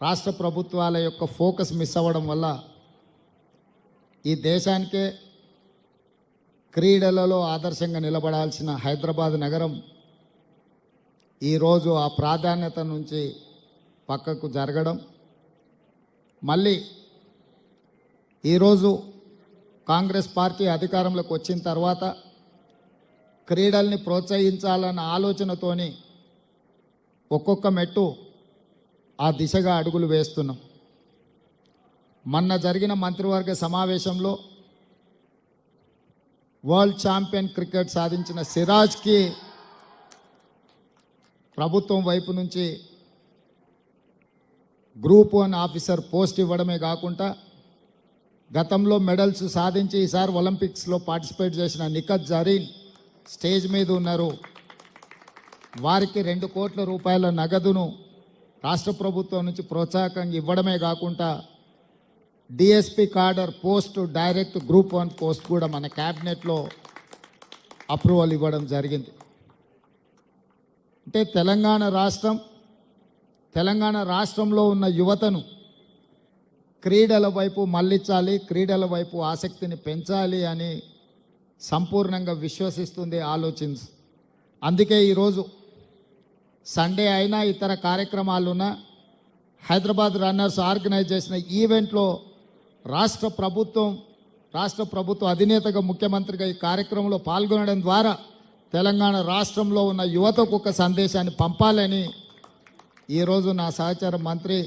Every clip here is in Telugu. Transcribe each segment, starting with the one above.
రాష్ట్ర ప్రభుత్వాల యొక్క ఫోకస్ మిస్ అవ్వడం వల్ల ఈ దేశానికే క్రీడలలో ఆదర్శంగా నిలబడాల్సిన హైదరాబాద్ నగరం ఈరోజు ఆ ప్రాధాన్యత నుంచి పక్కకు జరగడం మళ్ళీ ఈరోజు కాంగ్రెస్ పార్టీ అధికారంలోకి వచ్చిన తర్వాత క్రీడల్ని ప్రోత్సహించాలన్న ఆలోచనతోని ఒక్కొక్క మెట్టు ఆ దిశగా అడుగులు వేస్తున్నాం. మొన్న జరిగిన మంత్రివర్గ సమావేశంలో వరల్డ్ ఛాంపియన్ క్రికెట్ సాధించిన సిరాజ్కి ప్రభుత్వం వైపు నుంచి గ్రూప్ వన్ ఆఫీసర్ పోస్ట్ ఇవ్వడమే కాకుండా గతంలో మెడల్స్ సాధించి ఈసారి ఒలింపిక్స్లో పార్టిసిపేట్ చేసిన నిఖత్ జరీన్ స్టేజ్ మీద ఉన్నారు. వారికి రెండు కోట్ల రూపాయల నగదును రాష్ట్ర ప్రభుత్వం నుంచి ప్రోత్సాహకంగా ఇవ్వడమే కాకుండా DSP cadre post direct group one post కూడా మన క్యాబినెట్లో అప్రూవల్ ఇవ్వడం జరిగింది. అంటే తెలంగాణ రాష్ట్రం తెలంగాణ రాష్ట్రంలో ఉన్న యువతను క్రీడల వైపు మళ్ళించాలి క్రీడల వైపు ఆసక్తిని పెంచాలి అని సంపూర్ణంగా విశ్వసిస్తుంది ఆలోచించు. అందుకే ఈరోజు సండే అయినా ఇతర కార్యక్రమాలున్నా హైదరాబాద్ రన్నర్స్ ఆర్గనైజ్ చేసిన ఈవెంట్లో రాష్ట్ర ప్రభుత్వం రాష్ట్ర ప్రభుత్వ అధినేతగా ముఖ్యమంత్రిగా ఈ కార్యక్రమంలో పాల్గొనడం ద్వారా తెలంగాణ రాష్ట్రంలో ఉన్న యువతకు ఒక సందేశాన్ని పంపాలని ఈరోజు నా సహచార మంత్రి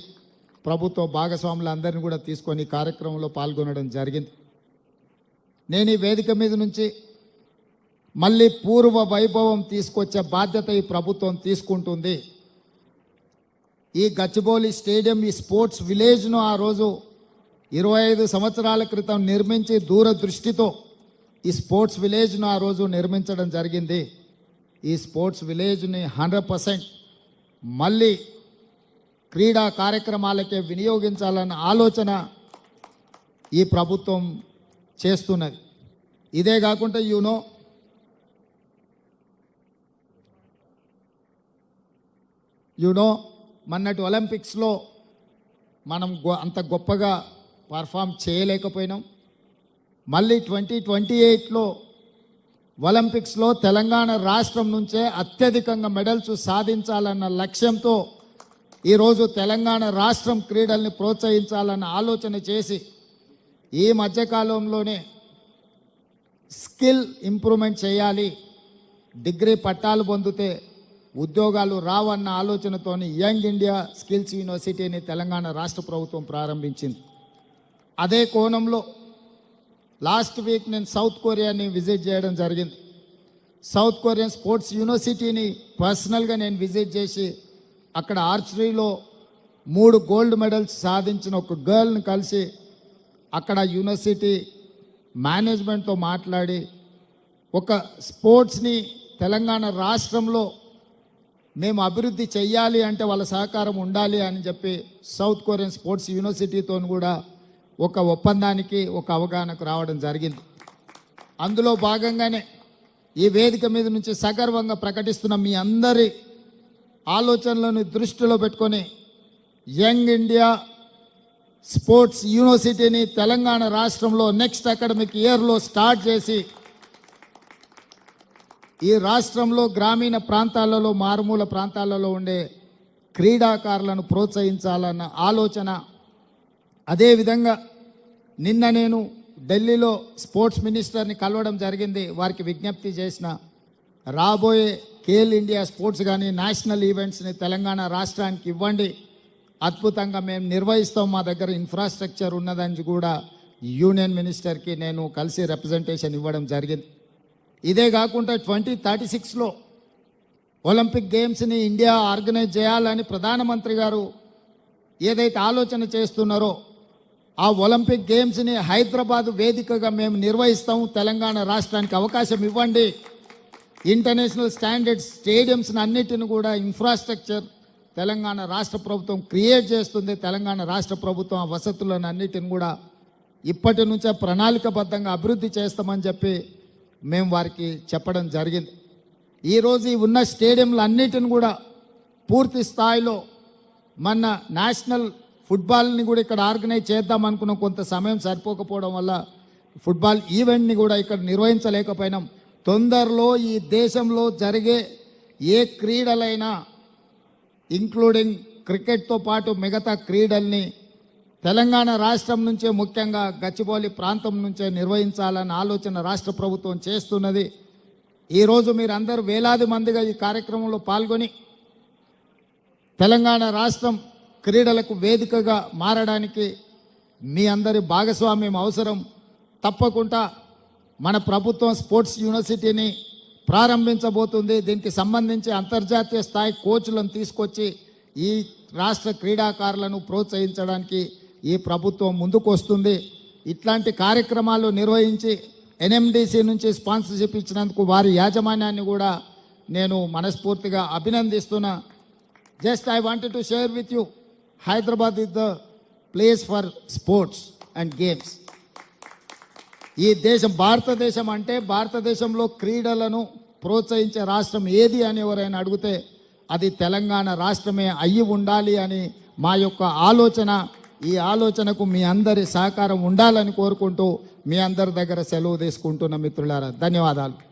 ప్రభుత్వ భాగస్వాములందరినీ కూడా తీసుకొని కార్యక్రమంలో పాల్గొనడం జరిగింది. నేను ఈ వేదిక మీద నుంచి మళ్ళీ పూర్వ వైభవం తీసుకొచ్చే బాధ్యత ఈ ప్రభుత్వం తీసుకుంటుంది. ఈ గచ్చిబౌలి స్టేడియం ఈ స్పోర్ట్స్ విలేజ్ను ఆ రోజు ఇరవై ఐదు సంవత్సరాల క్రితం నిర్మించి దూరదృష్టితో ఈ స్పోర్ట్స్ విలేజ్ను ఆ రోజు నిర్మించడం జరిగింది. ఈ స్పోర్ట్స్ విలేజ్ని హండ్రెడ్ పర్సెంట్ మళ్ళీ క్రీడా కార్యక్రమాలకే వినియోగించాలన్న ఆలోచన ఈ ప్రభుత్వం చేస్తున్నది. ఇదే కాకుండా యూనో యూనో మొన్నటి ఒలింపిక్స్లో మనం గొ- అంత గొప్పగా పర్ఫామ్ చేయలేకపోయినాం. మళ్ళీ ట్వంటీ ట్వంటీ ఎయిట్లో ఒలింపిక్స్లో తెలంగాణ రాష్ట్రం నుంచే అత్యధికంగా మెడల్స్ సాధించాలన్న లక్ష్యంతో ఈరోజు తెలంగాణ రాష్ట్రం క్రీడల్ని ప్రోత్సహించాలన్న ఆలోచన చేసి ఈ మధ్యకాలంలోనే స్కిల్ ఇంప్రూవ్మెంట్ చేయాలి డిగ్రీ పట్టాలు పొందితే ఉద్యోగాలు రావన్న ఆలోచనతోని యంగ్ ఇండియా స్కిల్స్ యూనివర్సిటీని తెలంగాణ రాష్ట్ర ప్రభుత్వం ప్రారంభించింది. అదే కోణంలో లాస్ట్ వీక్ నేను సౌత్ కొరియాని విజిట్ చేయడం జరిగింది. సౌత్ కొరియన్ స్పోర్ట్స్ యూనివర్సిటీని పర్సనల్గా నేను విజిట్ చేసి అక్కడ ఆర్చరీలో మూడు గోల్డ్ మెడల్స్ సాధించిన ఒక గర్ల్ని కలిసి అక్కడ యూనివర్సిటీ మేనేజ్మెంట్తో మాట్లాడి ఒక స్పోర్ట్స్ని తెలంగాణ రాష్ట్రంలో మేము అభివృద్ధి చెయ్యాలి అంటే వాళ్ళ సహకారం ఉండాలి అని చెప్పి సౌత్ కొరియన్ స్పోర్ట్స్ యూనివర్సిటీతో కూడా ఒక ఒప్పందానికి ఒక అవగాహనకు రావడం జరిగింది. అందులో భాగంగానే ఈ వేదిక మీద నుంచి సగర్వంగా ప్రకటిస్తున్న మీ అందరి ఆలోచనలను దృష్టిలో పెట్టుకొని యంగ్ ఇండియా స్పోర్ట్స్ యూనివర్సిటీని తెలంగాణ రాష్ట్రంలో నెక్స్ట్ అకాడమిక్ ఇయర్లో స్టార్ట్ చేసి ఈ రాష్ట్రంలో గ్రామీణ ప్రాంతాలలో మారుమూల ప్రాంతాలలో ఉండే క్రీడాకారులను ప్రోత్సహించాలన్న ఆలోచన. అదేవిధంగా నిన్న నేను ఢిల్లీలో స్పోర్ట్స్ మినిస్టర్ని కలవడం జరిగింది. వారికి విజ్ఞప్తి చేసిన రాబోయే కేల్ ఇండియా స్పోర్ట్స్ కానీ నేషనల్ ఈవెంట్స్ని తెలంగాణ రాష్ట్రానికి ఇవ్వండి. అద్భుతంగా మేము నిర్వహిస్తాం. మా దగ్గర ఇన్ఫ్రాస్ట్రక్చర్ ఉన్నదని కూడా యూనియన్ మినిస్టర్కి నేను కలిసి రిప్రజెంటేషన్ ఇవ్వడం జరిగింది. ఇదే కాకుండా ట్వంటీ థర్టీ సిక్స్లో ఒలింపిక్ గేమ్స్ని ఇండియా ఆర్గనైజ్ చేయాలని ప్రధానమంత్రి గారు ఏదైతే ఆలోచన చేస్తున్నారో ఆ ఒలింపిక్ గేమ్స్ని హైదరాబాద్ వేదికగా మేము నిర్వహిస్తాము తెలంగాణ రాష్ట్రానికి అవకాశం ఇవ్వండి. ఇంటర్నేషనల్ స్టాండర్డ్స్ స్టేడియంస్ని అన్నిటిని కూడా ఇన్ఫ్రాస్ట్రక్చర్ తెలంగాణ రాష్ట్ర ప్రభుత్వం క్రియేట్ చేస్తుంది. తెలంగాణ రాష్ట్ర ప్రభుత్వం ఆ వసతులను అన్నిటిని కూడా ఇప్పటి నుంచే ప్రణాళికబద్ధంగా అభివృద్ధి చేస్తామని చెప్పి మేము వారికి చెప్పడం జరిగింది. ఈరోజు ఉన్న స్టేడియంలు అన్నిటిని కూడా పూర్తి స్థాయిలో మన నేషనల్ ఫుట్బాల్ని కూడా ఇక్కడ ఆర్గనైజ్ చేద్దాం అనుకున్న. కొంత సమయం సరిపోకపోవడం వల్ల ఫుట్బాల్ ఈవెంట్ని కూడా ఇక్కడ నిర్వహించలేకపోయినాం. తొందరలో ఈ దేశంలో జరిగే ఏ క్రీడలైనా ఇంక్లూడింగ్ క్రికెట్తో పాటు మిగతా క్రీడల్ని తెలంగాణ రాష్ట్రం నుంచే ముఖ్యంగా గచ్చిబౌలి ప్రాంతం నుంచే నిర్వహించాలన్న ఆలోచన రాష్ట్ర ప్రభుత్వం చేస్తున్నది. ఈరోజు మీరందరూ వేలాది మందిగా ఈ కార్యక్రమంలో పాల్గొని తెలంగాణ రాష్ట్రం క్రీడలకు వేదికగా మారడానికి మీ అందరి భాగస్వామ్యం అవసరం. తప్పకుండా మన ప్రభుత్వం స్పోర్ట్స్ యూనివర్సిటీని ప్రారంభించబోతుంది. దీనికి సంబంధించి అంతర్జాతీయ స్థాయి కోచ్లను తీసుకొచ్చి ఈ రాష్ట్ర క్రీడాకారులను ప్రోత్సహించడానికి ఈ ప్రభుత్వం ముందుకు వస్తుంది. ఇట్లాంటి కార్యక్రమాలు నిర్వహించి ఎన్ఎండిసి నుంచి స్పాన్సర్షిప్ ఇచ్చినందుకు వారి యాజమాన్యాన్ని కూడా నేను మనస్ఫూర్తిగా అభినందిస్తున్నా. Just I wanted to share with you Hyderabad is the place for sports and games ఈ దేశం భారతదేశం అంటే భారతదేశంలో క్రీడలను ప్రోత్సహించే రాష్ట్రం ఏది అని ఎవరైనా అడిగితే అది తెలంగాణ రాష్ట్రమే అయ్యి ఉండాలి అని మా యొక్క ఆలోచన. ఈ ఆలోచనకు మీ అందరి సహకారం ఉండాలని కోరుకుంటూ మీ అందరి దగ్గర సెలవు తీసుకుంటున్న మిత్రులారా ధన్యవాదాలు.